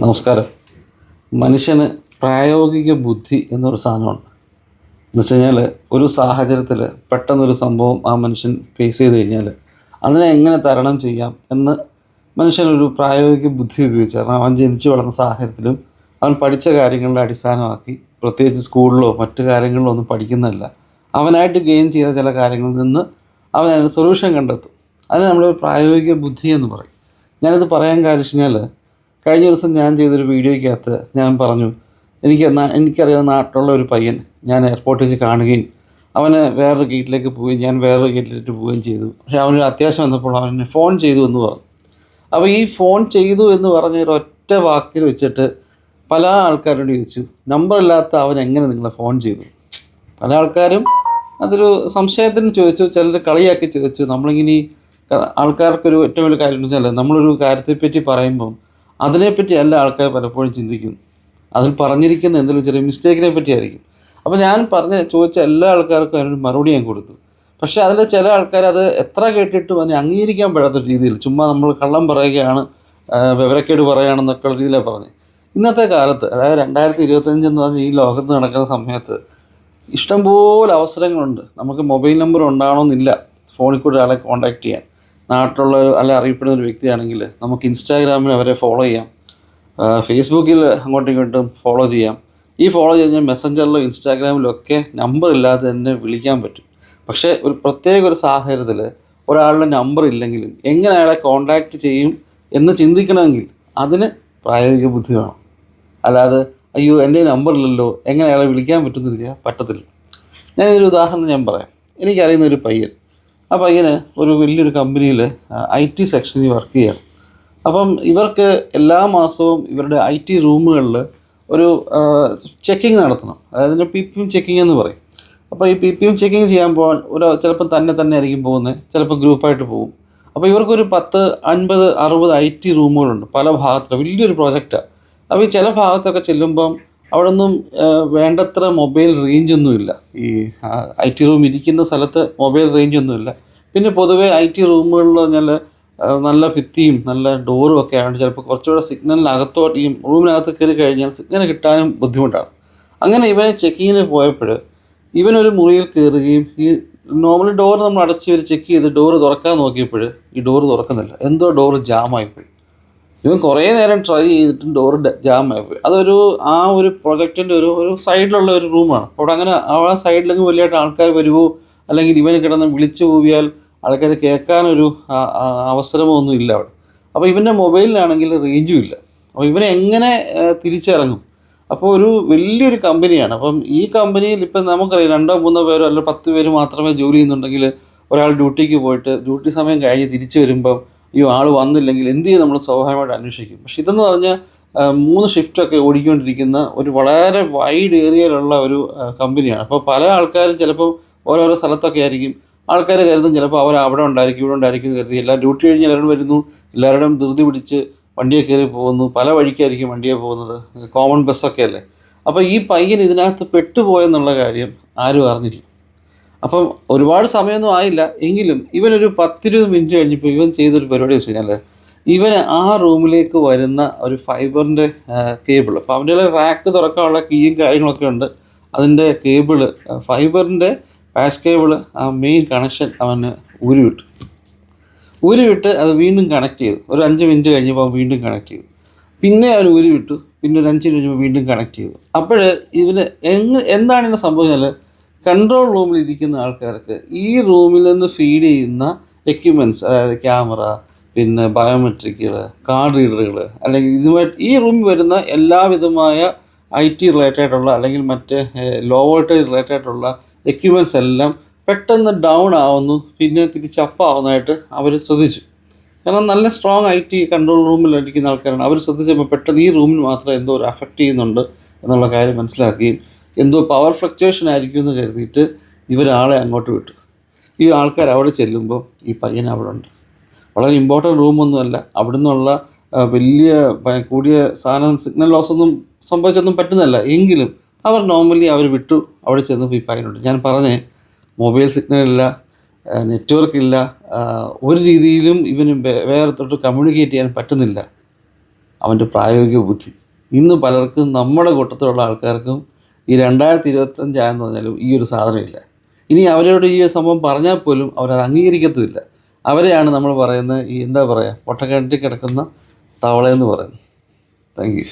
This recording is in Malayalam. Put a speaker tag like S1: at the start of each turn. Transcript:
S1: നമസ്കാരം. മനുഷ്യന് പ്രായോഗിക ബുദ്ധി എന്നൊരു സാധനമുണ്ട്. എന്ന് വെച്ച് കഴിഞ്ഞാൽ ഒരു സാഹചര്യത്തിൽ പെട്ടെന്നൊരു സംഭവം ആ മനുഷ്യൻ ഫേസ് ചെയ്ത് കഴിഞ്ഞാൽ അതിനെ എങ്ങനെ തരണം ചെയ്യാം എന്ന് മനുഷ്യനൊരു പ്രായോഗിക ബുദ്ധി ഉപയോഗിച്ച് കാരണം അവൻ ജനിച്ചു വളർന്ന സാഹചര്യത്തിലും അവൻ പഠിച്ച കാര്യങ്ങളുടെ അടിസ്ഥാനമാക്കി പ്രത്യേകിച്ച് സ്കൂളിലോ മറ്റു കാര്യങ്ങളിലോ ഒന്നും പഠിക്കുന്നതല്ല. അവനായിട്ട് ഗെയിൻ ചെയ്ത ചില കാര്യങ്ങളിൽ നിന്ന് അവൻ അതിന് സൊല്യൂഷൻ കണ്ടെത്തും. അതിന് നമ്മൾ പ്രായോഗിക ബുദ്ധി എന്ന് പറയും. ഞാനിത് പറയാൻ കാര്യം വെച്ച് കഴിഞ്ഞാൽ കഴിഞ്ഞ ദിവസം ഞാൻ ചെയ്തൊരു വീഡിയോയ്ക്കകത്ത് ഞാൻ പറഞ്ഞു എനിക്ക് എനിക്കറിയാവുന്ന നാട്ടിലുള്ള ഒരു പയ്യൻ ഞാൻ എയർപോർട്ടിൽ വെച്ച് കാണുകയും അവന് വേറൊരു ഗേറ്റിലേക്ക് പോവുകയും ഞാൻ വേറൊരു ഗേറ്റിലേക്ക് പോവുകയും ചെയ്തു. പക്ഷേ അവനൊരു അത്യാവശ്യം വന്നപ്പോൾ അവനെ ഫോൺ ചെയ്തു എന്ന് പറഞ്ഞു. അപ്പോൾ ഈ ഫോൺ ചെയ്തു എന്ന് പറഞ്ഞ ഒറ്റ വാക്കിൽ വെച്ചിട്ട് പല ആൾക്കാരോട് ചോദിച്ചു നമ്പർ ഇല്ലാത്ത അവൻ എങ്ങനെ നിങ്ങളെ ഫോൺ ചെയ്തു? പല ആൾക്കാരും അതൊരു സംശയത്തിന് ചോദിച്ചു ചിലർ കളിയാക്കി ചോദിച്ചു. നമ്മളിങ്ങനെ ആൾക്കാർക്കൊരു ഏറ്റവും വലിയ കാര്യം എന്ന് വെച്ചാൽ നമ്മളൊരു കാര്യത്തെപ്പറ്റി പറയുമ്പം അതിനെപ്പറ്റി അല്ല ആൾക്കാർ പലപ്പോഴും ചിന്തിക്കുന്നു അതിൽ പറഞ്ഞിരിക്കുന്ന എന്തെങ്കിലും ചെറിയ മിസ്റ്റേക്കിനെ പറ്റിയായിരിക്കും. അപ്പോൾ ഞാൻ പറഞ്ഞ ചോദിച്ച എല്ലാ ആൾക്കാർക്കും അതിനൊരു മറുപടി ഞാൻ കൊടുത്തു. പക്ഷേ അതിൽ ചില ആൾക്കാർ അത് എത്ര കേട്ടിട്ടും അതിനെ അംഗീകരിക്കാൻ പറ്റാത്ത രീതിയിൽ ചുമ്മാ നമ്മൾ കള്ളം പറയുകയാണ് വിവരക്കേട് പറയുകയാണെന്നൊക്കെ രീതിയിലാണ് പറഞ്ഞത്. ഇന്നത്തെ കാലത്ത് അതായത് രണ്ടായിരത്തി ഇരുപത്തഞ്ച് എന്ന് പറഞ്ഞ ഈ ലോകത്ത് നടക്കുന്ന സമയത്ത് ഇഷ്ടംപോലെ അവസരങ്ങളുണ്ട്. നമുക്ക് മൊബൈൽ നമ്പർ ഉണ്ടാകണമെന്നില്ല ഫോണിൽ കൂടെ ഒരാളെ കോൺടാക്ട് ചെയ്യാൻ. നാട്ടിലുള്ള അല്ലെ അറിയപ്പെടുന്ന ഒരു വ്യക്തിയാണെങ്കിൽ നമുക്ക് ഇൻസ്റ്റാഗ്രാമിൽ അവരെ ഫോളോ ചെയ്യാം. ഫേസ്ബുക്കിൽ അങ്ങോട്ടും ഇങ്ങോട്ടും ഫോളോ ചെയ്യാം. ഈ ഫോളോ കഴിഞ്ഞാൽ മെസ്സഞ്ചറിലോ ഇൻസ്റ്റാഗ്രാമിലോ ഒക്കെ നമ്പർ ഇല്ലാതെ തന്നെ വിളിക്കാൻ പറ്റും. പക്ഷേ ഒരു പ്രത്യേക ഒരു സാഹചര്യത്തിൽ ഒരാളുടെ നമ്പർ ഇല്ലെങ്കിലും എങ്ങനെ അയാളെ കോൺടാക്റ്റ് ചെയ്യും എന്ന് ചിന്തിക്കണമെങ്കിൽ അതിന് പ്രായോഗിക ബുദ്ധി വേണം. അല്ലാതെ അയ്യോ എന്റെ നമ്പർ ഇല്ലല്ലോ എങ്ങനെ അയാളെ വിളിക്കാൻ പറ്റുന്നില്ല? പറ്റത്തില്ല. ഞാനിതൊരു ഉദാഹരണം ഞാൻ പറയാം. എനിക്കറിയുന്ന ഒരു പയ്യൻ. ആ പയ്യന് ഒരു വലിയൊരു കമ്പനിയിൽ ഐ ടി സെക്ഷനിൽ വർക്ക് ചെയ്യണം. അപ്പം ഇവർക്ക് എല്ലാ മാസവും ഇവരുടെ ഐ ടി റൂമുകളിൽ ഒരു ചെക്കിങ് നടത്തണം. അതായത് പി പി എം ചെക്കിംഗ് എന്ന് പറയും. അപ്പോൾ ഈ പി പി എം ചെക്കിങ് ചെയ്യാൻ പോകാൻ ഒരു ചിലപ്പം തന്നെ തന്നെ ആയിരിക്കും പോകുന്നത് ചിലപ്പോൾ ഗ്രൂപ്പായിട്ട് പോകും. അപ്പോൾ ഇവർക്കൊരു പത്ത് അൻപത് അറുപത് ഐ ടി റൂമുകളുണ്ട് പല ഭാഗത്തുള്ള വലിയൊരു പ്രോജക്റ്റാണ് അപ്പോൾ ഈ ചില ഭാഗത്തൊക്കെ ചെല്ലുമ്പം അവിടെ ഒന്നും വേണ്ടത്ര മൊബൈൽ റേഞ്ച് ഒന്നുമില്ല ഈ ഐ ടി റൂം ഇരിക്കുന്ന സ്ഥലത്ത് മൊബൈൽ റേഞ്ച് ഒന്നുമില്ല പിന്നെ പൊതുവേ ഐ ടി റൂമുകളിൽ പറഞ്ഞാൽ നല്ല ഭിത്തിയും നല്ല ഡോറും ഒക്കെ ആയതുകൊണ്ട് ചിലപ്പോൾ കുറച്ചുകൂടെ സിഗ്നലിനകത്തോട്ട് ഈ റൂമിനകത്ത് കയറി കഴിഞ്ഞാൽ സിഗ്നൽ കിട്ടാനും ബുദ്ധിമുട്ടാണ്. അങ്ങനെ ഇവനെ ചെക്കിങ്ങിന് പോയപ്പോൾ ഇവനൊരു മുറിയിൽ കയറുകയും ഈ നോർമലി ഡോർ നമ്മൾ അടച്ച് ഒരു ചെക്ക് ചെയ്ത് ഡോറ് തുറക്കാൻ നോക്കിയപ്പോൾ ഈ ഡോറ് തുറക്കുന്നില്ല. എന്തോ ഡോറ് ജാമായിപ്പോയി. ഇവൻ കുറേ നേരം ട്രൈ ചെയ്തിട്ടും ഡോറ് ജാമായിപ്പോയി അതൊരു ആ ഒരു പ്രൊജക്റ്റിന്റെ ഒരു ഒരു സൈഡിലുള്ള ഒരു റൂമാണ് അവിടെ അങ്ങനെ ആ സൈഡിലെങ്കിൽ വലിയതായിട്ട് ആൾക്കാർ വരുമോ അല്ലെങ്കിൽ ഇവന് കിടന്ന് വിളിച്ചു പോവിയാൽ ആൾക്കാർ കേൾക്കാനൊരു അവസരമോ ഒന്നും ഇല്ല അവിടെ. അപ്പോൾ ഇവന്റെ മൊബൈലിലാണെങ്കിൽ റേഞ്ചും ഇല്ല. അപ്പോൾ ഇവനെ എങ്ങനെ തിരിച്ചിറങ്ങും? അപ്പോൾ ഒരു വലിയൊരു കമ്പനിയാണ് അപ്പം ഈ കമ്പനിയിൽ ഇപ്പം നമുക്കറിയാം രണ്ടോ മൂന്നോ പേരോ അല്ലെങ്കിൽ പത്ത് പേര് മാത്രമേ ജോലി ചെയ്യുന്നുണ്ടെങ്കിൽ ഒരാൾ ഡ്യൂട്ടിക്ക് പോയിട്ട് ഡ്യൂട്ടി സമയം കഴിഞ്ഞ് തിരിച്ചു വരുമ്പം ഈ ആൾ വന്നില്ലെങ്കിൽ എന്ത് ചെയ്യും നമ്മൾ സ്വാഭാവികമായിട്ട് അന്വേഷിക്കും. പക്ഷെ ഇതെന്ന് പറഞ്ഞാൽ മൂന്ന് ഷിഫ്റ്റൊക്കെ ഓടിക്കൊണ്ടിരിക്കുന്ന ഒരു വളരെ വൈഡ് ഏരിയയിലുള്ള ഒരു കമ്പനിയാണ് അപ്പോൾ പല ആൾക്കാരും ചിലപ്പോൾ ഓരോരോ സ്ഥലത്തൊക്കെ ആയിരിക്കും. ആൾക്കാർ കരുതും ചിലപ്പോൾ അവർ അവിടെ ഉണ്ടായിരിക്കും ഇവിടെ ഉണ്ടായിരിക്കും കരുതി. എല്ലാ ഡ്യൂട്ടി കഴിഞ്ഞ് എല്ലാവരും വരുന്നു. എല്ലാവരുടെയും ധൃതി പിടിച്ച് വണ്ടിയെ കയറി പോകുന്നു. പല വഴിക്കായിരിക്കും വണ്ടിയെ പോകുന്നത്. കോമൺ ബസ്സൊക്കെ അല്ലേ? അപ്പോൾ ഈ പയ്യൻ ഇതിനകത്ത് പെട്ടുപോയെന്നുള്ള കാര്യം ആരും അറിഞ്ഞില്ല. അപ്പം ഒരുപാട് സമയമൊന്നും ആയില്ല. എങ്കിലും ഇവനൊരു പത്തിരുപത് മിനിറ്റ് കഴിഞ്ഞപ്പോൾ ഇവൻ ചെയ്തൊരു പരിപാടി വെച്ച് കഴിഞ്ഞാൽ ഇവന് ആ റൂമിലേക്ക് വരുന്ന ഒരു ഫൈബറിന്റെ കേബിൾ അപ്പോൾ അവന്റെ റാക്ക് തുറക്കാനുള്ള കീയും കാര്യങ്ങളൊക്കെ ഉണ്ട്. അതിന്റെ കേബിൾ ഫൈബറിന്റെ പാസ് കേബിൾ ആ മെയിൻ കണക്ഷൻ അവന് ഊരി വിട്ടു ഊരി വിട്ട് അത് വീണ്ടും കണക്ട് ചെയ്തു. ഒരു അഞ്ച് മിനിറ്റ് കഴിഞ്ഞപ്പോൾ അവൻ വീണ്ടും കണക്ട് ചെയ്തു. പിന്നെ അവൻ ഊരി വിട്ടു പിന്നെ ഒരു അഞ്ച് മിനിറ്റ് കഴിഞ്ഞപ്പോൾ വീണ്ടും കണക്ട് ചെയ്തു. അപ്പോൾ ഇവന് എങ്ങ് എന്താണ് ഇങ്ങനെ സംഭവിച്ചാൽ കൺട്രോൾ റൂമിൽ ഇരിക്കുന്ന ആൾക്കാർക്ക് ഈ റൂമിൽ നിന്ന് ഫീഡ് ചെയ്യുന്ന എക്യുപ്മെന്റ്സ് അതായത് ക്യാമറ പിന്നെ ബയോമെട്രിക്കുകൾ കാർഡ് റീഡറുകൾ അല്ലെങ്കിൽ ഇതുമായി ഈ റൂമിൽ വരുന്ന എല്ലാവിധമായ ഐ ടി റിലേറ്റഡ് ആയിട്ടുള്ള അല്ലെങ്കിൽ മറ്റ് ലോ വോൾട്ടേജ് റിലേറ്റഡ് ആയിട്ടുള്ള എക്യുപ്മെന്റ്സ് എല്ലാം പെട്ടെന്ന് ഡൗൺ ആവുന്നു പിന്നെ തിരിച്ച് അപ്പ് ആവുന്നതായിട്ട് അവർ ശ്രദ്ധിച്ചു. കാരണം നല്ല സ്ട്രോങ് ഐ ടി കൺട്രോൾ റൂമിൽ ഇരിക്കുന്ന ആൾക്കാരാണ്. അവർ ശ്രദ്ധിച്ചപ്പോൾ പെട്ടെന്ന് ഈ റൂമിൽ മാത്രം എന്തോ ഒരു അഫക്റ്റ് ചെയ്യുന്നുണ്ട് എന്നുള്ള കാര്യം മനസ്സിലാക്കുകയും എന്തോ പവർ ഫ്ലക്ച്വേഷൻ ആയിരിക്കും എന്ന് കരുതിയിട്ട് ഇവരാളെ അങ്ങോട്ട് വിട്ടു. ഈ ആൾക്കാർ അവിടെ ചെല്ലുമ്പോൾ ഈ പയ്യൻ അവിടെ ഉണ്ട്. വളരെ ഇമ്പോർട്ടന്റ് റൂമൊന്നുമല്ല അവിടെ നിന്നുള്ള വലിയ കൂടിയ സാധനം സിഗ്നൽ ലോസ് ഒന്നും സംഭവിച്ചൊന്നും പറ്റുന്നതല്ല. എങ്കിലും അവർ നോർമലി അവർ വിട്ടു. അവിടെ ചെന്നപ്പോൾ ഈ പയ്യനുണ്ട് ഞാൻ പറഞ്ഞേ മൊബൈൽ സിഗ്നൽ ഇല്ല നെറ്റ്വർക്ക് ഇല്ല ഒരു രീതിയിലും ഇവന് വേറെ തൊട്ട് കമ്മ്യൂണിക്കേറ്റ് ചെയ്യാൻ പറ്റുന്നില്ല. അവന്റെ പ്രായോഗിക ബുദ്ധി. ഇന്ന് പലർക്കും നമ്മുടെ കൂട്ടത്തിലുള്ള ആൾക്കാർക്കും ഈ രണ്ടായിരത്തി ഇരുപത്തഞ്ചായെന്ന് പറഞ്ഞാലും ഈ ഒരു സാധനമില്ല. ഇനി അവരോട് ഈ സംഭവം പറഞ്ഞാൽ പോലും അവരത് അംഗീകരിക്കത്തുമില്ല. അവരെയാണ് നമ്മൾ പറയുന്നത് ഈ എന്താ പറയുക പൊട്ടക്കിണറ്റിൽ കിടക്കുന്ന തവളയെന്ന് പറയുന്നത്. Thank you